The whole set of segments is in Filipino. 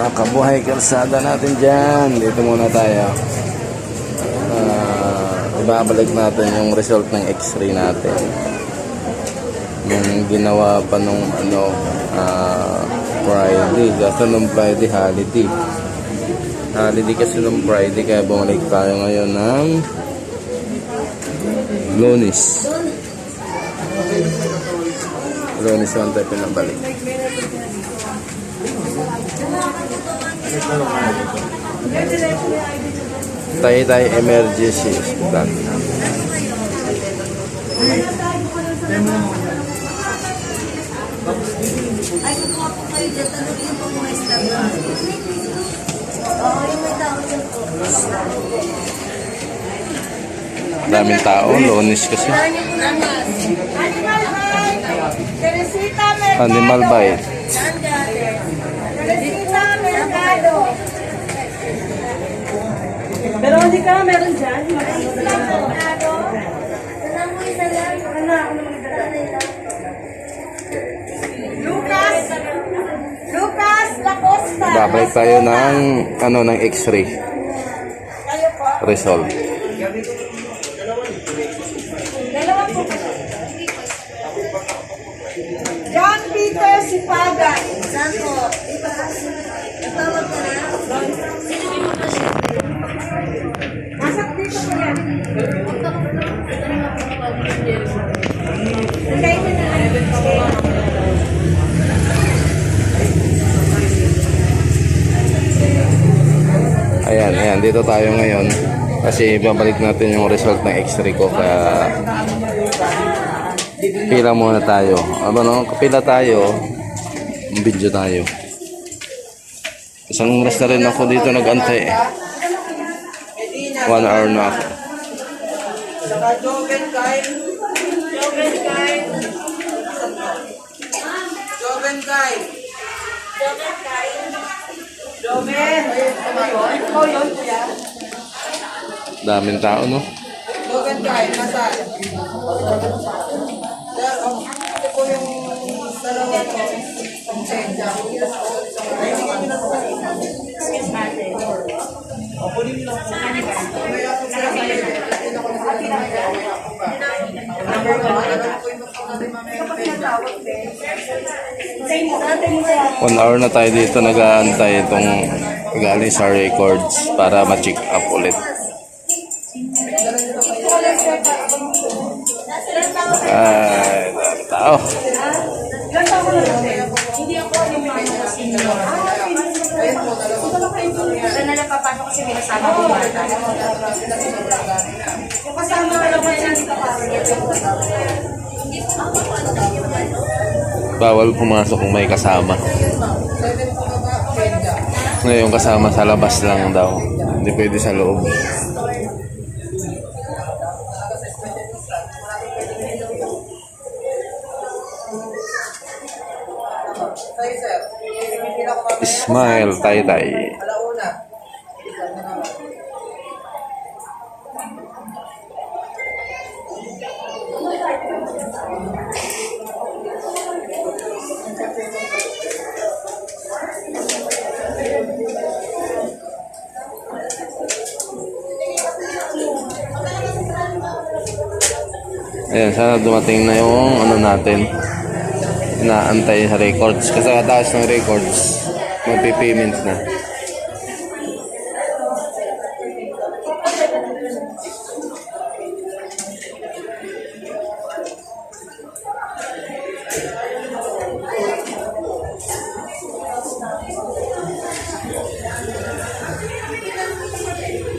mga kabuhay kalsada natin dyan. Dito muna tayo. Ah, ibabalik natin yung result ng x-ray natin. Yung ginawa pa nung ano, ah, Friday. Kasi nung Friday, holiday. Holiday kasi nung Friday, kaya bumalik tayo ngayon ng. Lunes naman tayo pinabalik. Tayo tayo emergency hospital. Ay, kumuha po kayo dyan. Tanongin po mga staff. Oo, yung may tao dyan po. Daming tao, lunes kasi. Animal Mercado. Animal bite. Saan galing? Teresita Mercado. Veronica, meron dyan? Teresita Mercado. Wala mo isa lang. Wala ako naman Lucas. Lucas Lacosta. Babalik tayo ng ano ng x-ray po. result. Dalawa po. John Peter Sipagan. Saan po? Natawag ka na? Sino yung mga siya? Nasa dito po yan. Kayo na na. Ayan, ayan, dito tayo ngayon. Kasi babalik natin yung result ng x-ray ko. Kaya pila muna tayo. Aba no, kapila tayo, video tayo. Isang oras na rin ako dito nag-antay. One hour na ako. Joven Kyle. Joven Kyle. Joven Kyle. Joven. Ikaw yun, kuya. Daming tao, no? Nasaan? Sir, oh, ito po yung dalawa ko. One hour na tayo dito nag-aantay itong galing sa records para ma-check up ulit. Ay, dami tao. Ko lang? Hindi ako yung mga senior. Saan na napapasok kasi may nasama ko bata. Yung kasama ka lang ba yan? Bawal pumasok kung may kasama. Ngayon kasama sa labas lang daw. Hindi pwede sa loob. Pipila ko mamaya. Smile, tay tay. Alauna. Ayan, sana dumating na yung ano natin. Inaantay sa records. Kasi kataas ng records, magpipayment na.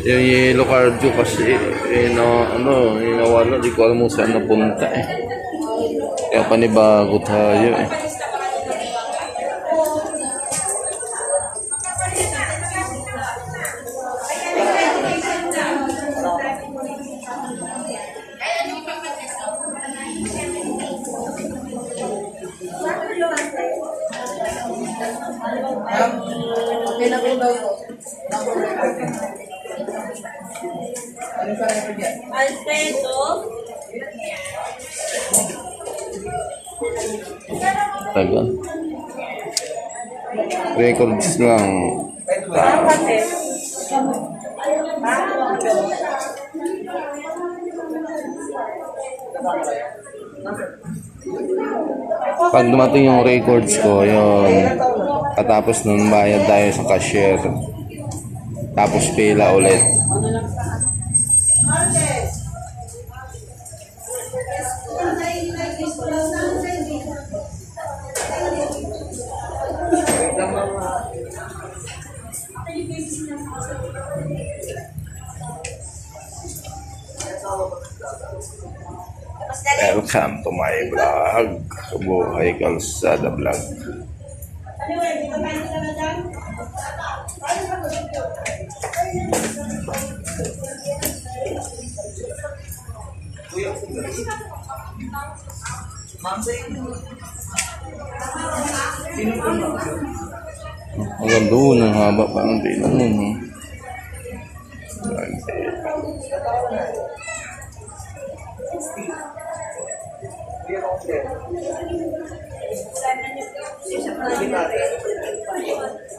Yung yellow card ko kasi, eh, na, ano, eh, nawala. Di ko alam kung saan napunta eh. Kaya panibago tayo eh. Ano pa rin yan? Alfredo. Tagal. Records lang. Ang kasi. Pag dumating yung records ko, yun. Katapos nun, bayad tayo sa cashier. Tapos pila ulit. Welcome to my vlog. Buhay Kalsada Vlog. Hanggang doon, ang haba pa ang pila nun. oh. May extra pa kayo, ma'am.